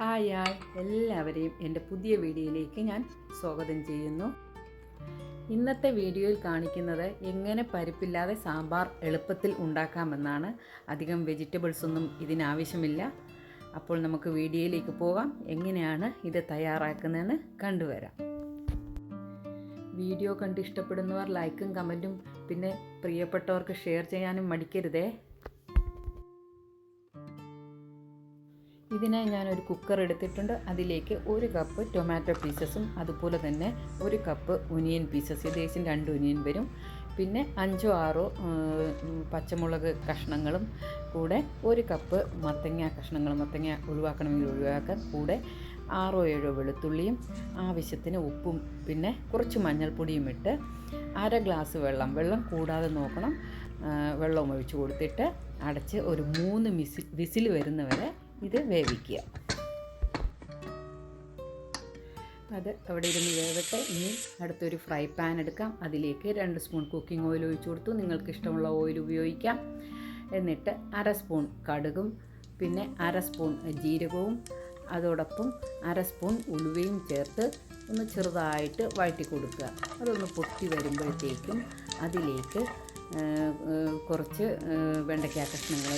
Hi hi എല്ലാവരെയും എന്റെ പുതിയ വീഡിയോയിലേക്ക് ഞാൻ സ്വാഗതം ചെയ്യുന്നു. ഇന്നത്തെ വീഡിയോയിൽ കാണിക്കുന്നത് എങ്ങനെ പരിപ്പില്ലാതെ സാമ്പാർ എളുപ്പത്തിൽ ഉണ്ടാക്കാമെന്നാണ്. അധികം വെജിറ്റബിൾസ് ഒന്നും ഇതിനാവശ്യമില്ല. അപ്പോൾ നമുക്ക് വീഡിയോയിലേക്ക് പോകാം എങ്ങനെയാണ് ഇത് തയ്യാറാക്കുന്നതെന്ന് കണ്ടുവരാം. വീഡിയോ കണ്ട് ഇഷ്ടപ്പെടുന്നവർ ലൈക്കും കമന്റും പിന്നെ പ്രിയപ്പെട്ടവർക്ക് ഷെയർ ചെയ്യാനും മടിക്കരുതേ. ഇതിനായി ഒരു കുക്കർ എടുത്തിട്ടുണ്ട്. അതിലേക്ക് ഒരു കപ്പ് ടൊമാറ്റോ പീസസും അതുപോലെ തന്നെ ഒരു കപ്പ് ഒനിയൻ പീസസ് ഏകദേശം രണ്ട് ഒനിയൻ വരും. പിന്നെ അഞ്ചോ ആറോ പച്ചമുളക് കഷ്ണങ്ങളും കൂടെ ഒരു കപ്പ് മത്തങ്ങ കഷ്ണങ്ങൾ മത്തങ്ങ ഒഴിവാക്കണമെങ്കിൽ ഒഴിവാക്കാൻ കൂടെ ആറോ ഏഴോ വെളുത്തുള്ളിയും ആവശ്യത്തിന് ഉപ്പും പിന്നെ കുറച്ച് മഞ്ഞൾപ്പൊടിയും ഇട്ട് അര ഗ്ലാസ് വെള്ളം വെള്ളം കൂടാതെ നോക്കണം. വെള്ളം ഒഴിച്ച് കൊടുത്തിട്ട് അടച്ച് ഒരു മൂന്ന് മിസിൽ വിസിൽ വരുന്നവരെ ഇത് വേവിക്കുക. അത് അവിടെ ഇരുന്ന് വേവട്ടെ. ഇനി അടുത്തൊരു ഫ്രൈ പാൻ എടുക്കാം. അതിലേക്ക് രണ്ട് സ്പൂൺ കുക്കിംഗ് ഓയിൽ ഒഴിച്ചു കൊടുത്തു. നിങ്ങൾക്ക് ഇഷ്ടമുള്ള ഓയിൽ ഉപയോഗിക്കാം. എന്നിട്ട് അര സ്പൂൺ കടുകും പിന്നെ അര സ്പൂൺ ജീരകവും അതോടൊപ്പം അര സ്പൂൺ ഉലുവയും ചേർത്ത് ഒന്ന് ചെറുതായിട്ട് വഴറ്റി കൊടുക്കുക. അതൊന്ന് പൊട്ടി വരുമ്പോഴത്തേക്കും അതിലേക്ക് കുറച്ച് വെണ്ടയ്ക്ക കഷ്ണങ്ങൾ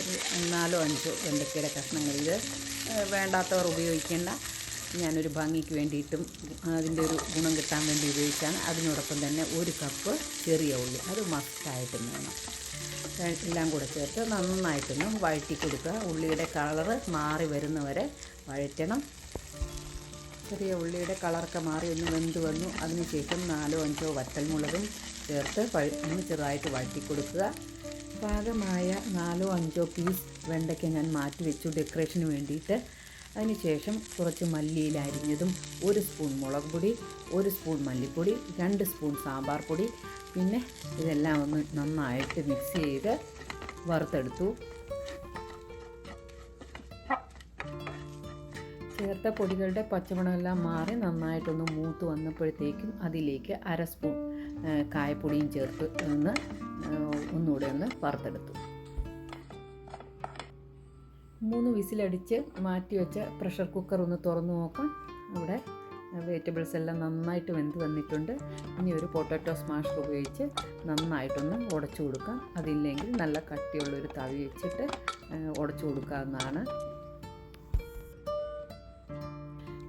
നാലോ അഞ്ചോ വെണ്ടയ്ക്കയുടെ കഷ്ണങ്ങൾ ഇത് വേണ്ടാത്തവർ ഉപയോഗിക്കേണ്ട. ഞാനൊരു ഭംഗിക്ക് വേണ്ടിയിട്ടും അതിന്റെ ഒരു ഗുണം കിട്ടാൻ വേണ്ടി ഉപയോഗിച്ചാണ്. അതിനോടൊപ്പം തന്നെ ഒരു കപ്പ് ചെറിയ ഉള്ളി. അത് മസ്റ്റായിട്ടും വേണം. എല്ലാം കൂടെ ചേർത്ത് നന്നായിട്ടൊന്ന് വഴറ്റി കൊടുക്കുക. ഉള്ളിയുടെ കളറ് മാറി വരുന്നവരെ വഴറ്റണം. ചെറിയ ഉള്ളിയുടെ കളറൊക്കെ മാറി ഒന്ന് വെന്ത് വന്നു. അതിനുശേഷം നാലോ അഞ്ചോ വറ്റൽമുളകും ചേർത്ത് ഒന്ന് ചെറുതായിട്ട് വഴറ്റി കൊടുക്കുക പാകമായ നാലോ അഞ്ചോ പീസ് വെണ്ടയ്ക്ക ഞാൻ മാറ്റി വെച്ചു ഡെക്കറേഷന് വേണ്ടിയിട്ട്. അതിനുശേഷം കുറച്ച് മല്ലിയില അരിഞ്ഞതും ഒരു സ്പൂൺ മുളക് പൊടി ഒരു സ്പൂൺ മല്ലിപ്പൊടി രണ്ട് സ്പൂൺ സാമ്പാർ പൊടി. പിന്നെ ഇതെല്ലാം ഒന്ന് നന്നായിട്ട് മിക്സ് ചെയ്ത് വറുത്തെടുത്തു. ചേർത്ത പൊടികളുടെ പച്ചമണമെല്ലാം മാറി നന്നായിട്ടൊന്ന് മൂത്ത് വന്നപ്പോഴത്തേക്കും അതിലേക്ക് അര സ്പൂൺ കായപ്പൊടിയും ചേർത്ത് ഒന്ന് ഒന്നുകൂടെ ഒന്ന് വറുത്തെടുത്തു. മൂന്ന് വിസിലടിച്ച് മാറ്റി വെച്ച പ്രഷർ കുക്കർ ഒന്ന് തുറന്നു നോക്കാം. അവിടെ വെജിറ്റബിൾസ് എല്ലാം നന്നായിട്ട് വെന്ത് വന്നിട്ടുണ്ട്. ഇനി ഒരു പൊട്ടാറ്റോ സ്മാഷ് ഉപയോഗിച്ച് നന്നായിട്ടൊന്ന് ഉടച്ചു കൊടുക്കാം. അതില്ലെങ്കിൽ നല്ല കട്ടിയുള്ളൊരു തവി വെച്ചിട്ട് ഉടച്ചു കൊടുക്കാവുന്നതാണ്.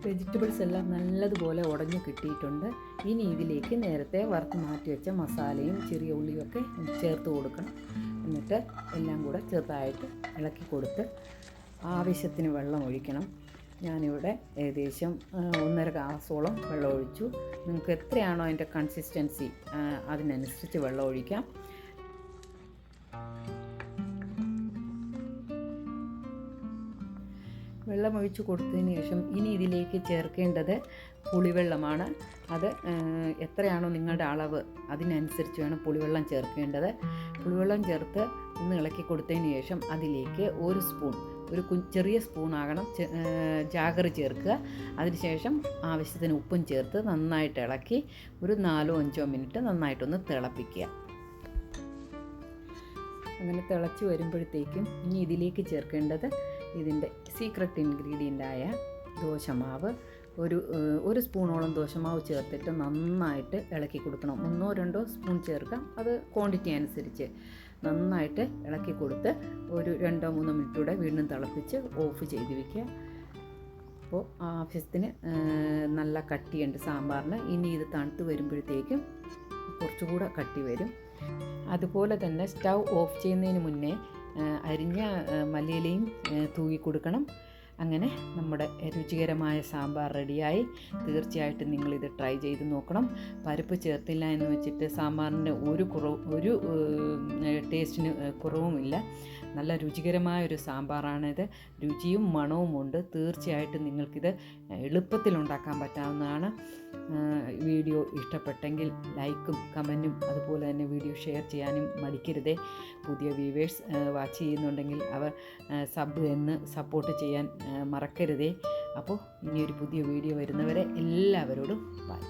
വെജിറ്റബിൾസ് എല്ലാം നല്ലതുപോലെ ഉടഞ്ഞു കിട്ടിയിട്ടുണ്ട്. ഇനി ഇതിലേക്ക് നേരത്തെ വറുത്ത് മാറ്റി വെച്ച മസാലയും ചെറിയ ഉള്ളിയൊക്കെ ചേർത്ത് കൊടുക്കണം. എന്നിട്ട് എല്ലാം കൂടെ ചെറുതായിട്ട് ഇളക്കി കൊടുത്ത് ആവശ്യത്തിന് വെള്ളം ഒഴിക്കണം. ഞാനിവിടെ ഏകദേശം ഒന്നര ഗ്ലാസോളം വെള്ളം ഒഴിച്ചു. നിങ്ങൾക്ക് എത്രയാണോ അതിന്റെ കൺസിസ്റ്റൻസി അതിനനുസരിച്ച് വെള്ളം ഒഴിക്കാം. വെള്ളം ഒഴിച്ച് കൊടുത്തതിന് ശേഷം ഇനി ഇതിലേക്ക് ചേർക്കേണ്ടത് പുളിവെള്ളമാണ്. അത് എത്രയാണോ നിങ്ങളുടെ അളവ് അതിനനുസരിച്ച് വേണം പുളിവെള്ളം ചേർക്കേണ്ടത്. പുളിവെള്ളം ചേർത്ത് ഒന്ന് ഇളക്കി കൊടുത്തതിന് ശേഷം അതിലേക്ക് ഒരു സ്പൂൺ ഒരു കു ചെറിയ സ്പൂണാകണം ജാഗറി ചേർക്കുക. അതിനുശേഷം ആവശ്യത്തിന് ഉപ്പും ചേർത്ത് നന്നായിട്ട് ഇളക്കി ഒരു നാലോ അഞ്ചോ മിനിറ്റ് നന്നായിട്ടൊന്ന് തിളപ്പിക്കുക. അങ്ങനെ തിളച്ച് വരുമ്പോഴത്തേക്കും ഇനി ഇതിലേക്ക് ചേർക്കേണ്ടത് ഇതിന്റെ സീക്രട്ട് ഇൻഗ്രീഡിയന്റായ ദോശമാവ്. ഒരു ഒരു സ്പൂണോളം ദോശമാവ് ചേർത്തിട്ട് നന്നായിട്ട് ഇളക്കി കൊടുക്കണം. ഒന്നോ രണ്ടോ സ്പൂൺ ചേർക്കാം അത് ക്വാണ്ടിറ്റി അനുസരിച്ച് നന്നായിട്ട് ഇളക്കി കൊടുത്ത് ഒരു രണ്ടോ മൂന്നോ മിനിറ്റൂടെ വീണ്ടും തിളപ്പിച്ച് ഓഫ് ചെയ്ത് വയ്ക്കുക അപ്പോൾ ആവശ്യത്തിന് നല്ല കട്ടിയുണ്ട് സാമ്പാറിന്. ഇനി ഇത് തണുത്ത് വരുമ്പോഴത്തേക്കും കുറച്ചുകൂടെ കട്ടി വരും. അതുപോലെ തന്നെ സ്റ്റൗ ഓഫ് ചെയ്യുന്നതിന് മുന്നേ അരിഞ്ഞ മല്ലിയിലയും തൂങ്ങിക്കൊടുക്കണം കൊടുക്കണം. അങ്ങനെ നമ്മുടെ രുചികരമായ സാമ്പാർ റെഡിയായി. തീർച്ചയായിട്ടും നിങ്ങളിത് ട്രൈ ചെയ്ത് നോക്കണം. പരിപ്പ് ചേർത്തില്ല എന്ന് വെച്ചിട്ട് സാമ്പാറിന്റെ ഒരു കുറവ് ഒരു ടേസ്റ്റിന് കുറവുമില്ല. നല്ല രുചികരമായ ഒരു സാമ്പാറാണിത്. രുചിയും മണവും ഉണ്ട് തീർച്ചയായിട്ടും നിങ്ങൾക്കിത് എളുപ്പത്തിൽ ഉണ്ടാക്കാൻ പറ്റാവുന്നതാണ്. വീഡിയോ ഇഷ്ടപ്പെട്ടെങ്കിൽ ലൈക്കും കമന്റും അതുപോലെ തന്നെ വീഡിയോ ഷെയർ ചെയ്യാനും മടിക്കരുതേ. പുതിയ വ്യൂവേഴ്സ് വാച്ച് ചെയ്യുന്നുണ്ടെങ്കിൽ അവർ സബ് എന്ന് സപ്പോർട്ട് ചെയ്യാൻ മറക്കരുതേ. അപ്പോൾ ഇനിയൊരു പുതിയ വീഡിയോ വരുന്നവരെ എല്ലാവരോടും ബൈ